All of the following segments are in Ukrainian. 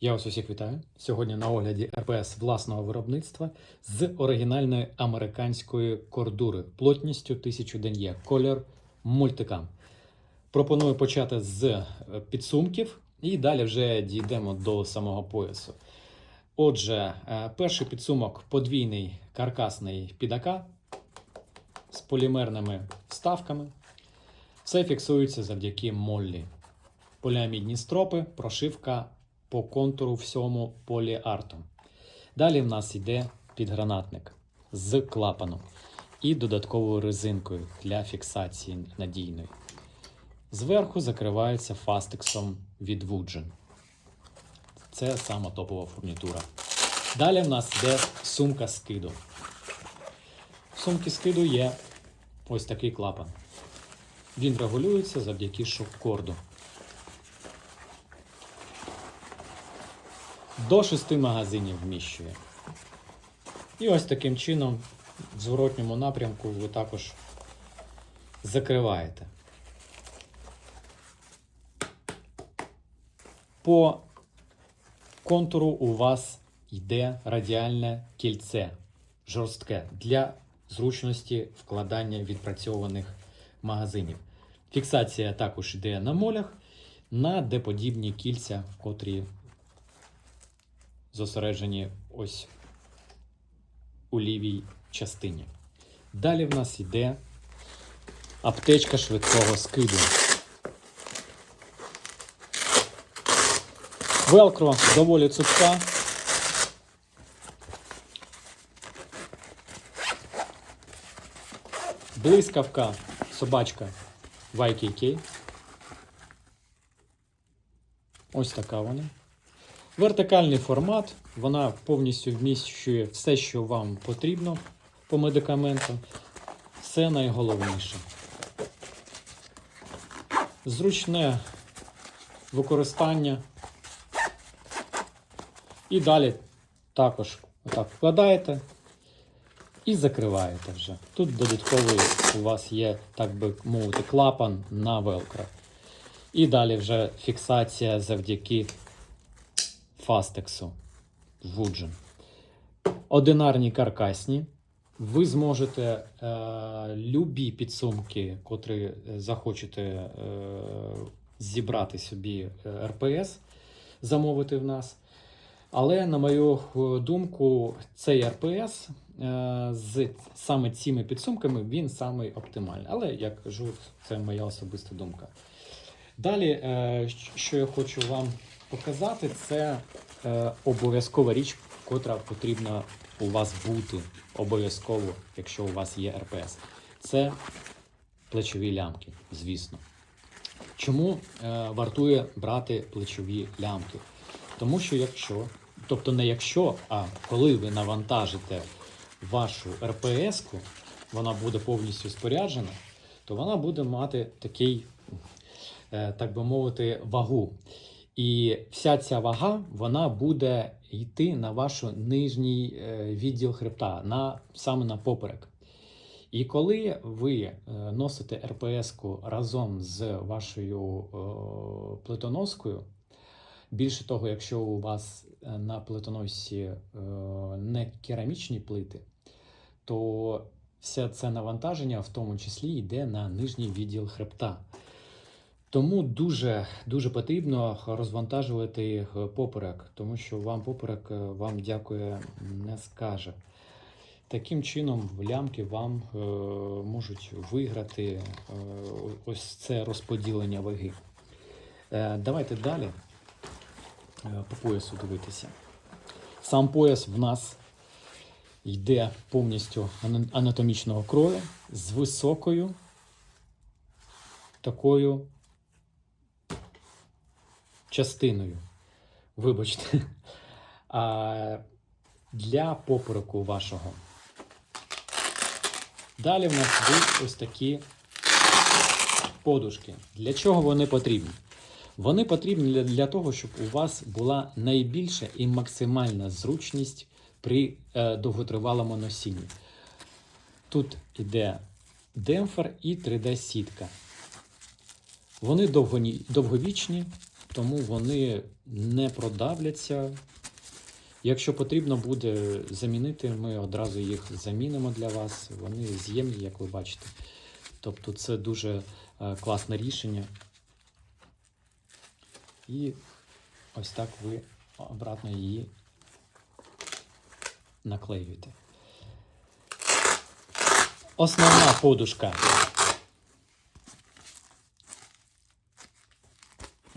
Я вас усіх вітаю. Сьогодні на огляді РПС власного виробництва з оригінальної американської кордури плотністю 1000 ден'є, колір мультикам. Пропоную почати з е, підсумків і далі вже дійдемо до самого поясу. Отже, е, перший підсумок подвійний каркасний підака з полімерними вставками. Все фіксується завдяки моллі. Поліамідні стропи, прошивка по контуру всьому поліартом. Далі в нас йде підгранатник з клапаном і додатковою резинкою для фіксації надійної. Зверху закривається фастексом від Woodgen. Це сама топова фурнітура. Далі в нас йде сумка скиду. В сумці скиду є ось такий клапан. Він регулюється завдяки шок-корду. До 6 магазинів вміщує. І ось таким чином, в зворотньому напрямку, ви також закриваєте. По контуру у вас йде радіальне кільце жорстке для зручності вкладання відпрацьованих магазинів. Фіксація також йде на молях на деподібні кільця, котрі зосереджені ось у лівій частині. Далі в нас йде аптечка швидкого скиду. Велкро доволі цупка. Блискавка собачка YKK. Ось така вона. Вертикальний формат, вона повністю вміщує все, що вам потрібно по медикаменту. Це найголовніше. Зручне використання. І далі також отак вкладаєте і закриваєте вже. Тут додатковий у вас є, так би мовити, клапан на велкро. І далі вже фіксація завдяки фастексу Woodgen. Одинарні каркасні. Ви зможете е, любі підсумки, котрі е, захочете е, зібрати собі е, РПС, замовити в нас. Але, на мою е, думку, цей РПС е, з саме цими підсумками він самий оптимальний. Але я кажу, це моя особиста думка. Далі, е, що я хочу вам показати, це е, обов'язкова річ, котра потрібна у вас бути обов'язково, якщо у вас є РПС. Це плечові лямки, звісно. Чому е, вартує брати плечові лямки? Тому що якщо, тобто не якщо, а коли ви навантажите вашу РПС-ку, вона буде повністю споряджена, то вона буде мати такий, е, так би мовити, вагу. І вся ця вага вона буде йти на ваш нижній е, відділ хребта, на, саме на поперек. І коли ви е, носите РПС-ку разом з вашою плитоноскою, більше того, якщо у вас е, на плитоносі е, не керамічні плити, то все це навантаження в тому числі йде на нижній відділ хребта. Тому дуже, дуже потрібно розвантажувати е, поперек, тому що вам поперек е, вам дякує не скаже. Таким чином, лямки вам е, можуть виграти е, ось це розподілення ваги. Е, давайте далі е, по поясу дивитися. Сам пояс в нас йде повністю анатомічного крою з високою такою частиною. Вибачте. Для попереку вашого. Далі в нас йдуть ось такі подушки. Для чого вони потрібні? Вони потрібні для, того, щоб у вас була найбільша і максимальна зручність при е, довготривалому носінні. Тут іде демпфер і 3D-сітка. Вони довговічні, тому вони не продавляться. Якщо потрібно буде замінити, ми одразу їх замінимо для вас. Вони з'ємні, як ви бачите. Тобто це дуже е, класне рішення. І ось так ви обратно її наклеюєте. Основна подушка.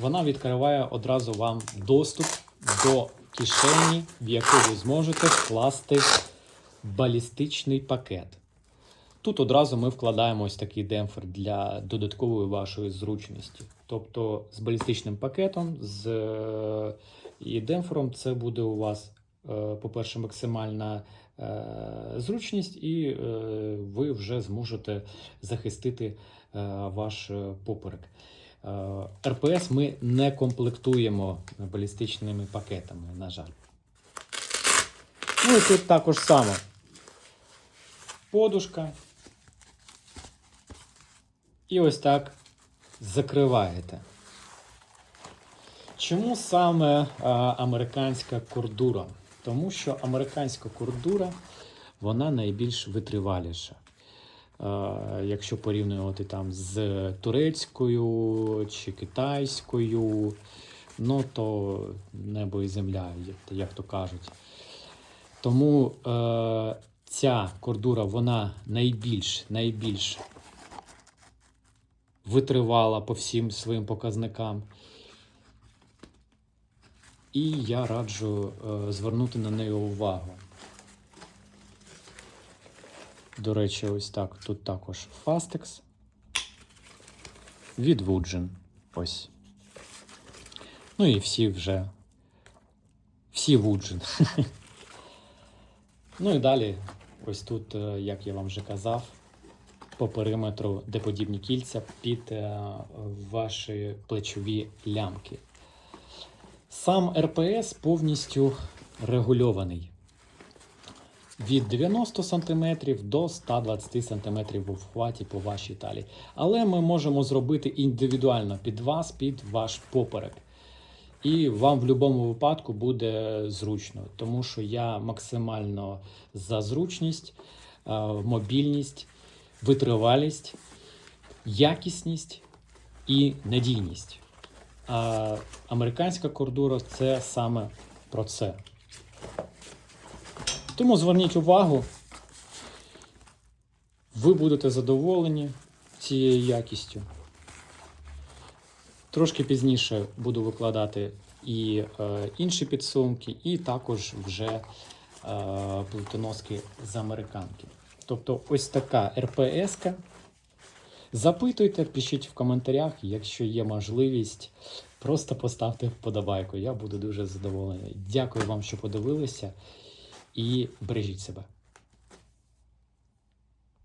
Вона відкриває одразу вам доступ до кишені, в яку ви зможете вкласти балістичний пакет. Тут одразу ми вкладаємо ось такий демпфер для додаткової вашої зручності. Тобто з балістичним пакетом з е, і демпфером це буде у вас, е, по-перше, максимальна е, зручність, і ви вже зможете захистити ваш поперек. Е, РПС ми не комплектуємо балістичними пакетами, на жаль. Ну і тут також само. Подушка. І ось так закриваєте. Чому саме а, американська кордура? Тому що американська кордура вона найбільш витриваліша. Якщо порівнювати там з турецькою чи китайською, ну то небо і земля, як то кажуть. Тому е, ця кордура вона найбільш, найбільш витривала по всім своїм показникам. І я раджу е, звернути на неї увагу. До речі, ось так. Тут також Fastex від Woodgen. Ось. Ну і всі вже. Всі Woodgen. ну і далі, ось тут, е, як я вам вже казав, по периметру, де подібні кільця під е, ваші плечові лямки. Сам РПС повністю регульований від 90 см до 120 см в обхваті по вашій талії. Але ми можемо зробити індивідуально під вас, під ваш поперек. І вам в будь-якому випадку буде зручно, тому що я максимально за зручність, е, мобільність, витривалість, якісність і надійність. А американська кордура це саме про це. Тому зверніть увагу, ви будете задоволені цією якістю. Трошки пізніше буду викладати і е, інші підсумки, і також вже е, плитоноски з американки. Тобто ось така РПС-ка. Запитуйте, пишіть в коментарях, якщо є можливість, просто поставте вподобайку. Я буду дуже задоволений. Дякую вам, що подивилися, і бережіть себе.